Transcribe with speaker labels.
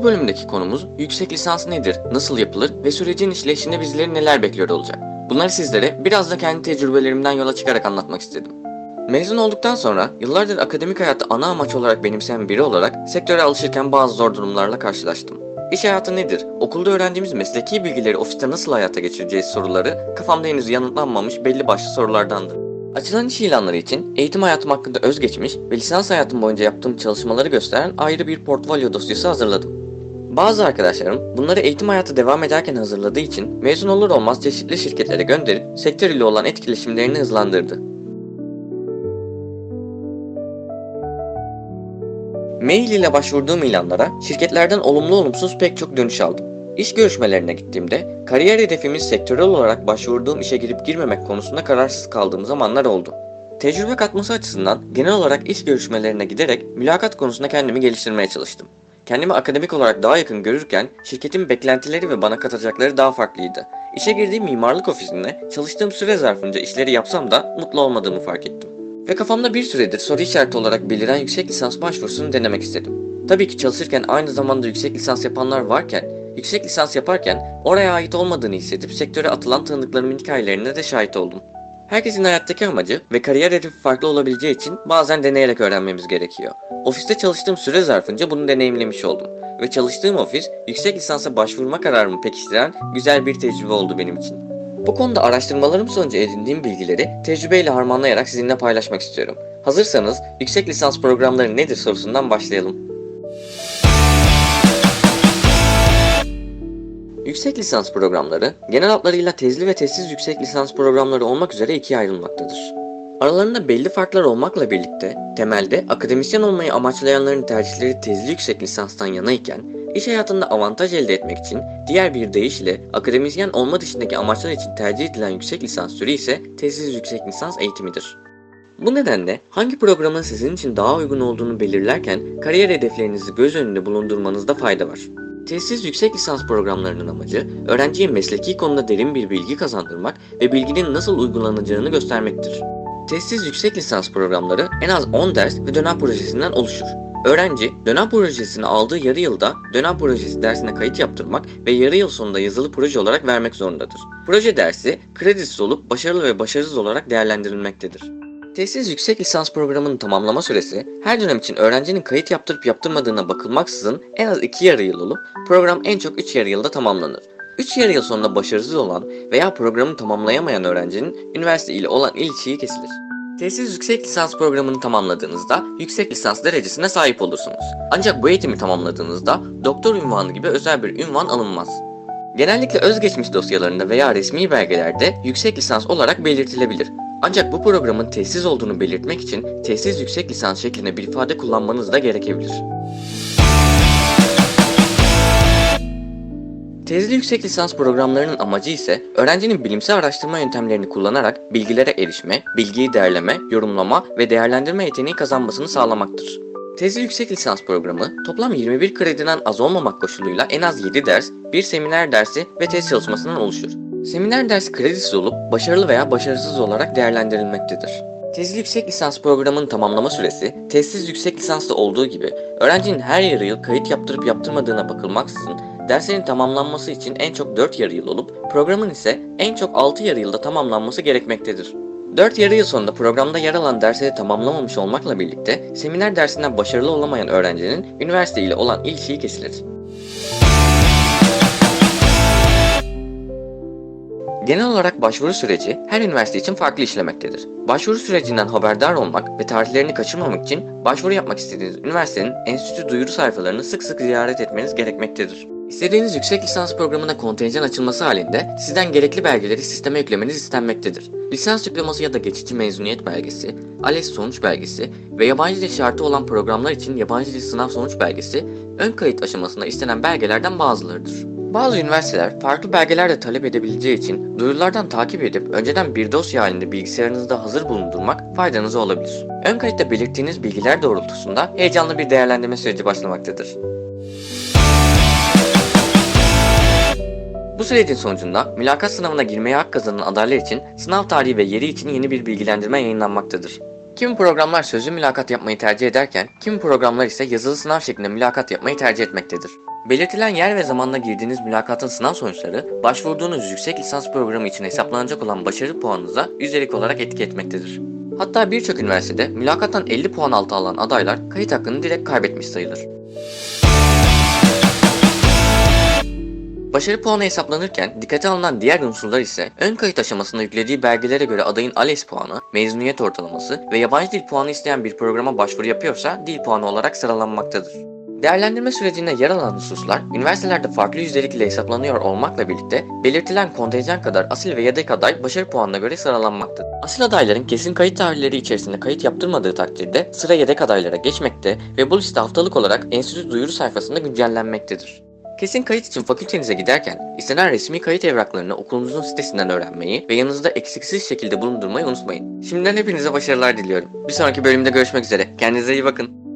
Speaker 1: Bu bölümdeki konumuz yüksek lisans nedir, nasıl yapılır ve sürecin işleyişinde bizleri neler bekliyor olacak. Bunları sizlere biraz da kendi tecrübelerimden yola çıkarak anlatmak istedim. Mezun olduktan sonra yıllardır akademik hayatı ana amaç olarak benimseyen biri olarak sektöre alışırken bazı zor durumlarla karşılaştım. İş hayatı nedir? Okulda öğrendiğimiz mesleki bilgileri ofiste nasıl hayata geçireceğiz soruları kafamda henüz yanıtlanmamış belli başlı sorulardandı. Açılan iş ilanları için eğitim hayatım hakkında özgeçmiş ve lisans hayatım boyunca yaptığım çalışmaları gösteren ayrı bir portfolyo dosyası hazırladım. Bazı arkadaşlarım bunları eğitim hayatı devam ederken hazırladığı için mezun olur olmaz çeşitli şirketlere gönderip sektör ile olan etkileşimlerini hızlandırdı. Mail ile başvurduğum ilanlara şirketlerden olumlu olumsuz pek çok dönüş aldım. İş görüşmelerine gittiğimde kariyer hedefimiz sektörel olarak başvurduğum işe girip girmemek konusunda kararsız kaldığım zamanlar oldu. Tecrübe katması açısından genel olarak iş görüşmelerine giderek mülakat konusunda kendimi geliştirmeye çalıştım. Kendimi akademik olarak daha yakın görürken şirketin beklentileri ve bana katacakları daha farklıydı. İşe girdiğim mimarlık ofisinde çalıştığım süre zarfınca işleri yapsam da mutlu olmadığımı fark ettim. Ve kafamda bir süredir soru işareti olarak beliren yüksek lisans başvurusunu denemek istedim. Tabii ki çalışırken aynı zamanda yüksek lisans yapanlar varken, yüksek lisans yaparken oraya ait olmadığını hissedip sektöre atılan tanıdıklarımın hikayelerine de şahit oldum. Herkesin hayattaki amacı ve kariyer hedefi farklı olabileceği için bazen deneyerek öğrenmemiz gerekiyor. Ofiste çalıştığım süre zarfınca bunu deneyimlemiş oldum. Ve çalıştığım ofis yüksek lisansa başvurma kararımı pekiştiren güzel bir tecrübe oldu benim için. Bu konuda araştırmalarım sonucu edindiğim bilgileri tecrübeyle harmanlayarak sizinle paylaşmak istiyorum. Hazırsanız yüksek lisans programları nedir sorusundan başlayalım. Yüksek lisans programları genel adlarıyla tezli ve tezsiz yüksek lisans programları olmak üzere ikiye ayrılmaktadır. Aralarında belli farklar olmakla birlikte temelde akademisyen olmayı amaçlayanların tercihleri tezli yüksek lisanstan yana iken iş hayatında avantaj elde etmek için diğer bir deyişle akademisyen olma dışındaki amaçlar için tercih edilen yüksek lisans türü ise tezsiz yüksek lisans eğitimidir. Bu nedenle hangi programın sizin için daha uygun olduğunu belirlerken kariyer hedeflerinizi göz önünde bulundurmanızda fayda var. Tesis yüksek lisans programlarının amacı, öğrenciye mesleki konuda derin bir bilgi kazandırmak ve bilginin nasıl uygulanacağını göstermektir. Tesis yüksek lisans programları en az 10 ders ve dönem projesinden oluşur. Öğrenci, dönem projesini aldığı yarı yılda dönem projesi dersine kayıt yaptırmak ve yarı yıl sonunda yazılı proje olarak vermek zorundadır. Proje dersi, kredisiz olup başarılı ve başarısız olarak değerlendirilmektedir. Tesis yüksek lisans programının tamamlama süresi her dönem için öğrencinin kayıt yaptırıp yaptırmadığına bakılmaksızın en az 2 yarı yıl olup program en çok 3 yarı yılda tamamlanır. 3 yarı yıl sonunda başarısız olan veya programı tamamlayamayan öğrencinin üniversite ile olan ilişiği kesilir. Tesis yüksek lisans programını tamamladığınızda yüksek lisans derecesine sahip olursunuz. Ancak bu eğitimi tamamladığınızda doktor ünvanı gibi özel bir ünvan alınmaz. Genellikle özgeçmiş dosyalarında veya resmi belgelerde yüksek lisans olarak belirtilebilir. Ancak bu programın tesis olduğunu belirtmek için tesis yüksek lisans şeklinde bir ifade kullanmanız da gerekebilir. Tezli yüksek lisans programlarının amacı ise öğrencinin bilimsel araştırma yöntemlerini kullanarak bilgilere erişme, bilgiyi değerleme, yorumlama ve değerlendirme yeteneği kazanmasını sağlamaktır. Tezli yüksek lisans programı toplam 21 krediden az olmamak koşuluyla en az 7 ders, bir seminer dersi ve test çalışmasından oluşur. Seminer dersi kredisiz olup başarılı veya başarısız olarak değerlendirilmektedir. Tezli yüksek lisans programının tamamlama süresi, testsiz yüksek lisansta olduğu gibi öğrencinin her yarı yıl kayıt yaptırıp yaptırmadığına bakılmaksızın derslerin tamamlanması için en çok 4 yarı yıl olup programın ise en çok 6 yarı yılda tamamlanması gerekmektedir. 4 yarı yıl sonunda programda yer alan dersleri tamamlamamış olmakla birlikte seminer dersinden başarılı olamayan öğrencinin üniversite ile olan ilişiği kesilir. Genel olarak başvuru süreci her üniversite için farklı işlemektedir. Başvuru sürecinden haberdar olmak ve tarihlerini kaçırmamak için başvuru yapmak istediğiniz üniversitenin enstitü duyuru sayfalarını sık sık ziyaret etmeniz gerekmektedir. İstediğiniz yüksek lisans programına kontenjan açılması halinde sizden gerekli belgeleri sisteme yüklemeniz istenmektedir. Lisans diploması ya da geçici mezuniyet belgesi, ALES sonuç belgesi ve yabancı dil şartı olan programlar için yabancı dil sınav sonuç belgesi ön kayıt aşamasında istenen belgelerden bazılarıdır. Bazı üniversiteler farklı belgeler de talep edebileceği için duyurulardan takip edip önceden bir dosya halinde bilgisayarınızda hazır bulundurmak faydanıza olabilir. Ön kayıtta belirttiğiniz bilgiler doğrultusunda heyecanlı bir değerlendirme süreci başlamaktadır. Bu sürecin sonucunda mülakat sınavına girmeye hak kazanan adaylar için sınav tarihi ve yeri için yeni bir bilgilendirme yayınlanmaktadır. Kimi programlar sözlü mülakat yapmayı tercih ederken, kimi programlar ise yazılı sınav şeklinde mülakat yapmayı tercih etmektedir. Belirtilen yer ve zamanla girdiğiniz mülakatın sınav sonuçları, başvurduğunuz yüksek lisans programı için hesaplanacak olan başarı puanınıza yüzdelik olarak etki etmektedir. Hatta birçok üniversitede mülakattan 50 puan altı alan adaylar kayıt hakkını direkt kaybetmiş sayılır. Başarı puanı hesaplanırken dikkate alınan diğer unsurlar ise ön kayıt aşamasında yüklediği belgelere göre adayın ALES puanı, mezuniyet ortalaması ve yabancı dil puanı isteyen bir programa başvuru yapıyorsa dil puanı olarak sıralanmaktadır. Değerlendirme sürecinde yer alan hususlar, üniversitelerde farklı yüzdelik hesaplanıyor olmakla birlikte belirtilen kontenjan kadar asil ve yedek aday başarı puanına göre sıralanmaktadır. Asil adayların kesin kayıt tarihleri içerisinde kayıt yaptırmadığı takdirde sıra yedek adaylara geçmekte ve bu liste haftalık olarak enstitü duyuru sayfasında güncellenmektedir. Kesin kayıt için fakültenize giderken istenen resmi kayıt evraklarını okulunuzun sitesinden öğrenmeyi ve yanınızda eksiksiz şekilde bulundurmayı unutmayın. Şimdiden hepinize başarılar diliyorum. Bir sonraki bölümde görüşmek üzere. Kendinize iyi bakın.